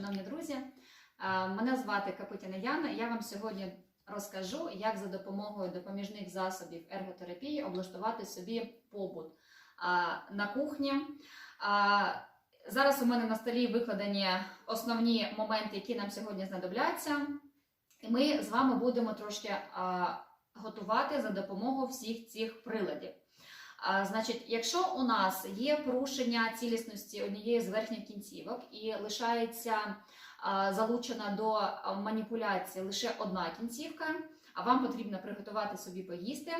Шановні друзі, мене звати Капутіна Яна. і Я вам сьогодні розкажу, як за допомогою допоміжних засобів ерготерапії облаштувати собі побут на кухні. Зараз у мене на столі викладені основні моменти, які нам сьогодні знадобляться. І ми з вами будемо трошки готувати за допомогою всіх цих приладів. Значить, якщо у нас є порушення цілісності однієї з верхніх кінцівок і лишається залучена до маніпуляції лише одна кінцівка, а вам потрібно приготувати собі поїсти,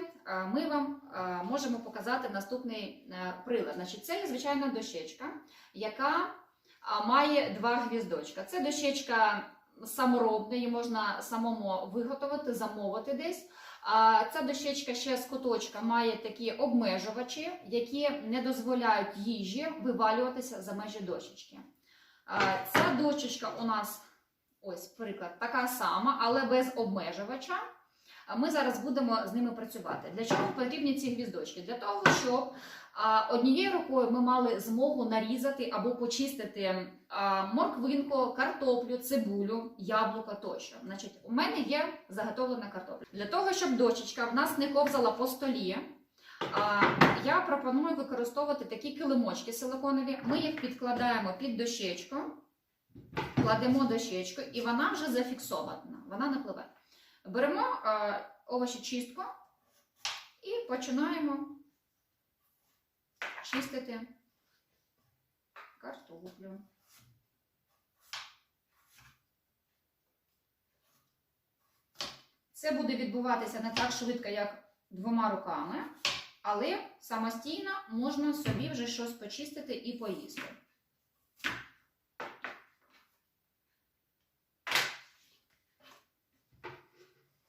ми вам можемо показати наступний е, прилад. Значить, це є звичайна дощечка, яка має два гвіздочка. Це дощечка саморобна, її можна самому виготовити, замовити десь. Ця дощечка ще з куточка має такі обмежувачі, які не дозволяють їжі вивалюватися за межі дощечки. Ця дощечка у нас, ось приклад, така сама, але без обмежувача. Ми зараз будемо з ними працювати. Для чого потрібні ці гвіздочки? Для того, щоб однією рукою ми мали змогу нарізати або почистити морквинку, картоплю, цибулю, яблука тощо. Значить, у мене є заготовлена картопля. Для того, щоб дощечка в нас не ковзала по столі, я пропоную використовувати такі килимочки силиконові. Ми їх підкладаємо під дощечку, кладемо дощечку, і вона вже зафіксована, вона не. Беремо а, овочечистку і починаємо чистити картоплю. Це буде відбуватися не так швидко, як двома руками, але самостійно можна собі вже щось почистити і поїсти.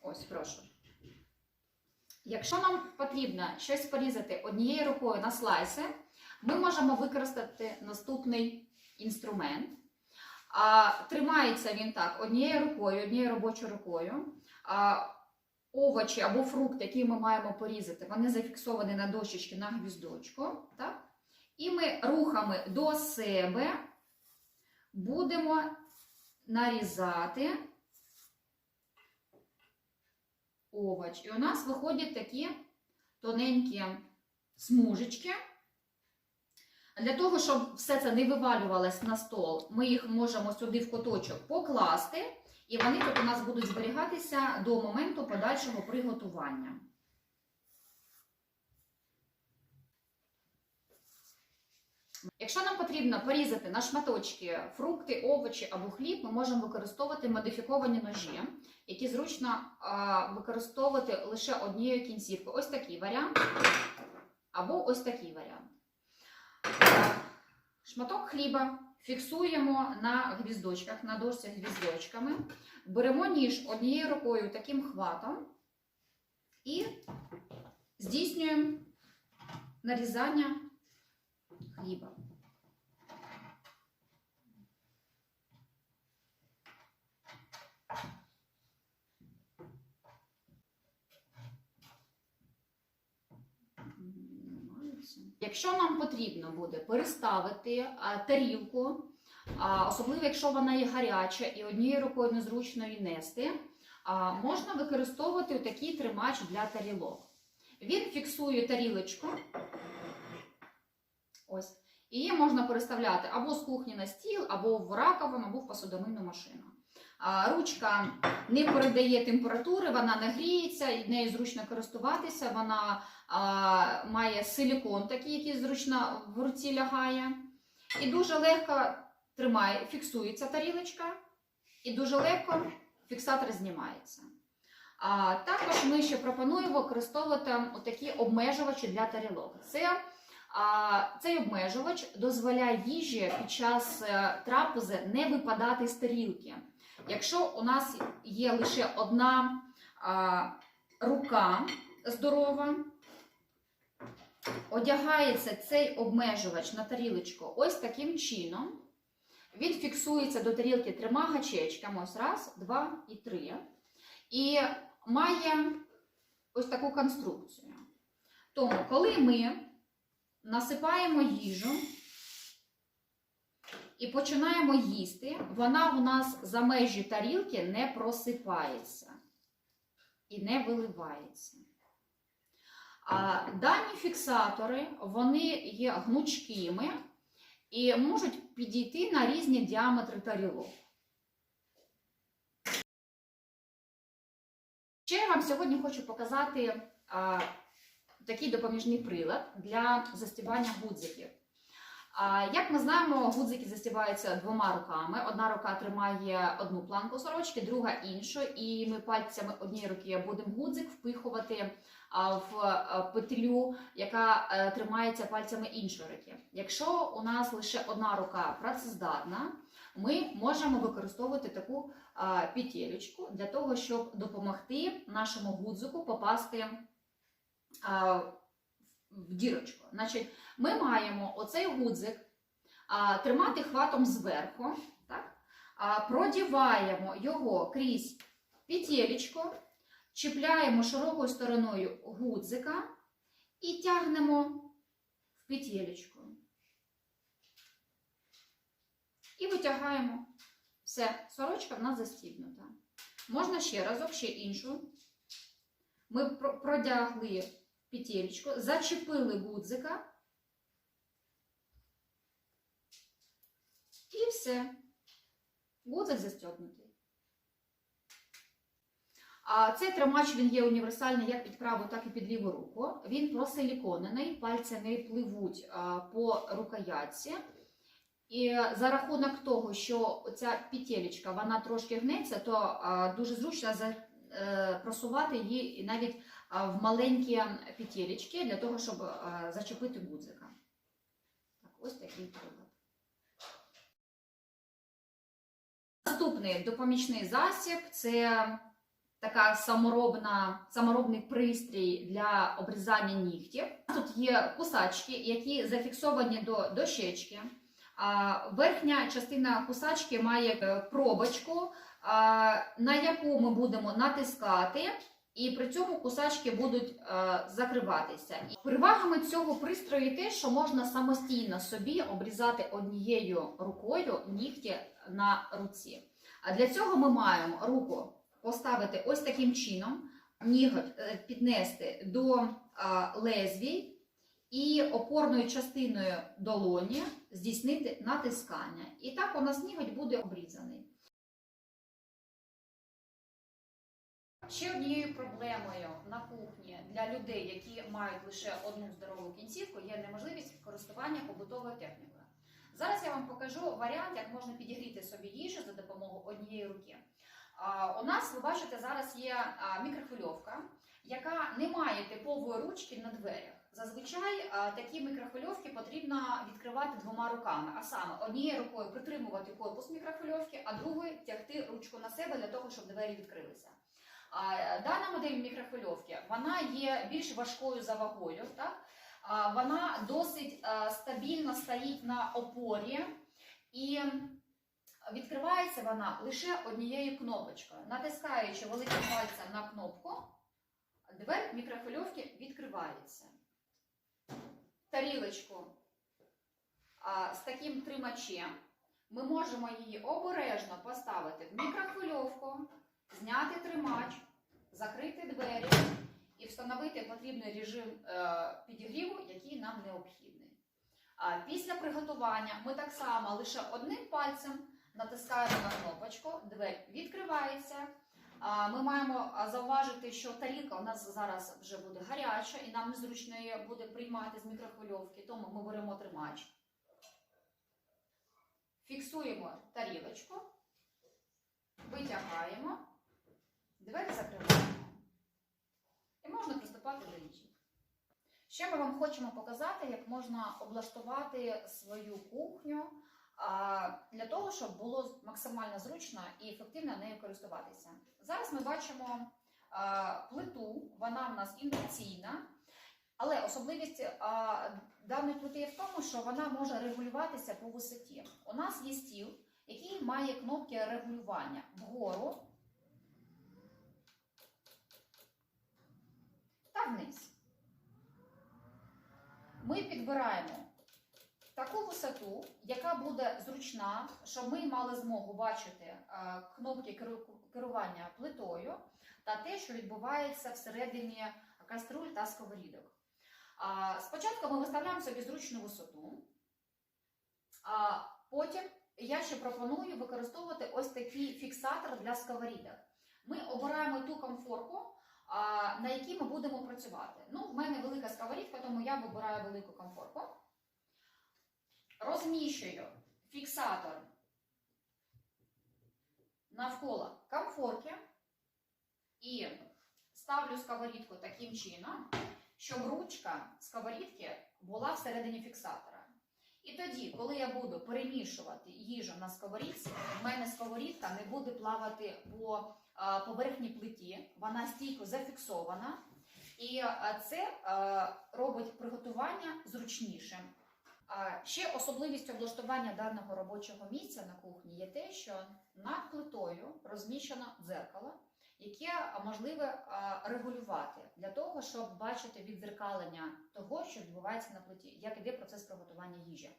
Ось, прошу. Якщо нам потрібно щось порізати однією рукою на слайси, ми можемо використати наступний інструмент. Тримається він так однією рукою, однією робочою рукою. Овочі або фрукти, які ми маємо порізати, вони зафіксовані на дощечці на гвіздочку. Так? І ми рухами до себе будемо нарізати овоч. І у нас виходять такі тоненькі смужечки. Для того, щоб все це не вивалювалось на стол, ми їх можемо сюди в куточок покласти, і вони тут у нас будуть зберігатися до моменту подальшого приготування. Якщо нам потрібно порізати на шматочки фрукти, овочі або хліб, ми можемо використовувати модифіковані ножі, які зручно використовувати лише однією кінцівкою. Ось такий варіант, або ось такий варіант. Шматок хліба фіксуємо на гвіздочках, на дошці гвіздочками. Беремо ніж однією рукою таким хватом і здійснюємо нарізання хліба. Якщо нам потрібно буде переставити тарілку, особливо якщо вона є гаряча і однією рукою незручно її нести, можна використовувати такий тримач для тарілок. Він фіксує тарілочку. Ось. І її можна переставляти або з кухні на стіл, або в раковину, або в посудомийну машину. Ручка не передає температури, вона нагріється, і нею зручно користуватися. Вона а, має силікон, такий, який зручно в руці лягає. І дуже легко тримає, фіксується тарілочка, і дуже легко фіксатор знімається. А, також ми ще пропонуємо використовувати такі обмежувачі для тарілок. Це цей обмежувач дозволяє їжі під час е, трапези не випадати з тарілки. Якщо у нас є лише одна рука здорова, одягається цей обмежувач на тарілочку ось таким чином. Він фіксується до тарілки трьома гачечками. Ось раз, два і три. І має ось таку конструкцію. Тому, коли ми насипаємо їжу і починаємо їсти, вона у нас за межі тарілки не просипається і не виливається. А дані фіксатори вони є гнучкими і можуть підійти на різні діаметри тарілок. Ще я вам сьогодні хочу показати такий допоміжний прилад для застібання гудзиків. Як ми знаємо, гудзики застібаються двома руками. Одна рука тримає одну планку сорочки, друга іншу, і ми пальцями однієї руки будемо гудзик впихувати в петлю, яка е, тримається пальцями іншої руки. Якщо у нас лише одна рука працездатна, ми можемо використовувати таку петелечку для того, щоб допомогти нашому гудзику попасти в дірочку. Значить, ми маємо оцей гудзик тримати хватом зверху, так? Продіваємо його крізь петелечку, чіпляємо широкою стороною гудзика і тягнемо в петелечку. І витягаємо. Все, сорочка в нас застібнута. Можна ще разок, ще іншу. Ми продягли петелечку, зачепили гудзика. І все. Гудзик застібнутий. А цей тримач він є універсальний як під праву, так і під ліву руку. Він просиліконений, пальці не пливуть по рукоятці. І за рахунок того, що ця петелечка, вона трошки гнеться, то дуже зручно е, просувати її навіть в маленькі петелечки для того, щоб зачепити гудзика. Так, ось такий прилад. Наступний допомічний засіб це така саморобна, саморобний пристрій для обрізання нігтів. Тут є кусачки, які зафіксовані до дощечки. Верхня частина кусачки має е, пробочку, на яку ми будемо натискати, і при цьому кусачки будуть е, закриватися. І перевагами цього пристрою те, що можна самостійно собі обрізати однією рукою нігті на руці. А для цього ми маємо руку поставити ось таким чином, ніготь е, піднести до а, лезвій і опорною частиною долоні здійснити натискання. І так у нас ніготь буде обрізаний. Ще однією проблемою на кухні для людей, які мають лише одну здорову кінцівку, є неможливість користування побутовою технікою. Зараз я вам покажу варіант, як можна підігріти собі їжу за допомогою однієї руки. У нас, ви бачите, зараз є мікрохвильовка, яка не має типової ручки на дверях. Зазвичай такі мікрохвильовки потрібно відкривати двома руками, а саме однією рукою притримувати корпус мікрохвильовки, а другою тягти ручку на себе для того, щоб двері відкрилися. Дана модель мікрохвильовки вона є більш важкою за вагою. Так? Вона досить стабільно стоїть на опорі і відкривається вона лише однією кнопочкою. Натискаючи великим пальцем на кнопку, двері мікрохвильовки відкривається. Тарілочку з таким тримачем ми можемо її обережно поставити в мікрохвильовку, зняти тримач, закрити двері і встановити потрібний режим е, підігріву, який нам необхідний. Після приготування ми так само лише одним пальцем натискаємо на кнопочку, двері відкривається. Ми маємо зауважити, що тарілка у нас зараз вже буде гаряча і нам незручно її буде приймати з мікрохвильовки, тому ми беремо тримач. Фіксуємо тарілочку, витягаємо, двері закриваємо. І можна приступати до їжі. Ще ми вам хочемо показати, як можна облаштувати свою кухню для того, щоб було максимально зручно і ефективно нею користуватися. Зараз ми бачимо плиту, вона в нас індукційна, але особливість а, даної плити є в тому, що вона може регулюватися по висоті. У нас є стіл, який має кнопки регулювання вгору та вниз. Ми підбираємо таку висоту, яка буде зручна, щоб ми мали змогу бачити е, кнопки керування плитою та те, що відбувається всередині каструль та сковорідок. Спочатку ми виставляємо собі зручну висоту, а потім я ще пропоную використовувати ось такий фіксатор для сковорідок. Ми обираємо ту комфорку, на якій ми будемо працювати. Ну, в мене велика сковорідка, тому я вибираю велику комфорку. Розміщую фіксатор навколо комфорки і ставлю сковорідку таким чином, щоб ручка сковорідки була всередині фіксатора. І тоді, коли я буду перемішувати їжу на сковорідці, в мене сковорідка не буде плавати по а, поверхні плиті, вона стійко зафіксована, і це робить приготування зручнішим. Ще особливістю облаштування даного робочого місця на кухні є те, що над плитою розміщено дзеркало, яке можливе регулювати для того, щоб бачити віддзеркалення того, що відбувається на плиті, як іде процес приготування їжі.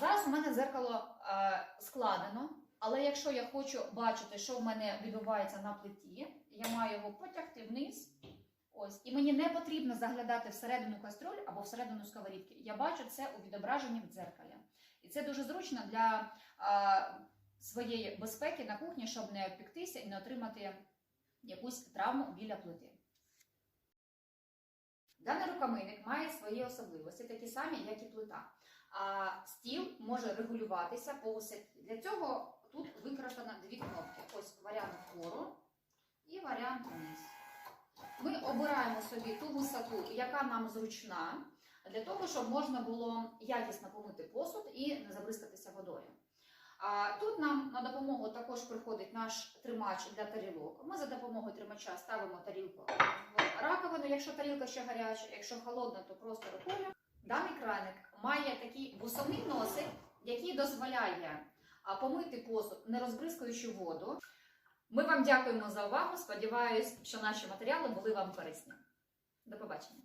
Зараз у мене дзеркало складено, але якщо я хочу бачити, що в мене відбувається на плиті, я маю його потягти вниз. Ось, і мені не потрібно заглядати всередину каструль або всередину сковорідки. Я бачу це у відображенні в дзеркалі. І це дуже зручно для а, своєї безпеки на кухні, щоб не обпіктися і не отримати якусь травму біля плити. Даний рукомийник має свої особливості, такі самі, як і плита. А стіл може регулюватися по висоті. Для цього тут використано дві кнопки. Ось варіант вгору і варіант вниз. Ми обираємо собі ту висоту, яка нам зручна, для того, щоб можна було якісно помити посуд і не забризкатися водою. А тут нам на допомогу також приходить наш тримач для тарілок. Ми за допомогою тримача ставимо тарілку в раковину, якщо тарілка ще гаряча, якщо холодна, то просто рукою. Даний краник має такий вусовний носик, який дозволяє помити посуд, не розбризкуючи воду. Ми вам дякуємо за увагу. Сподіваюсь, що наші матеріали були вам корисні. До побачення.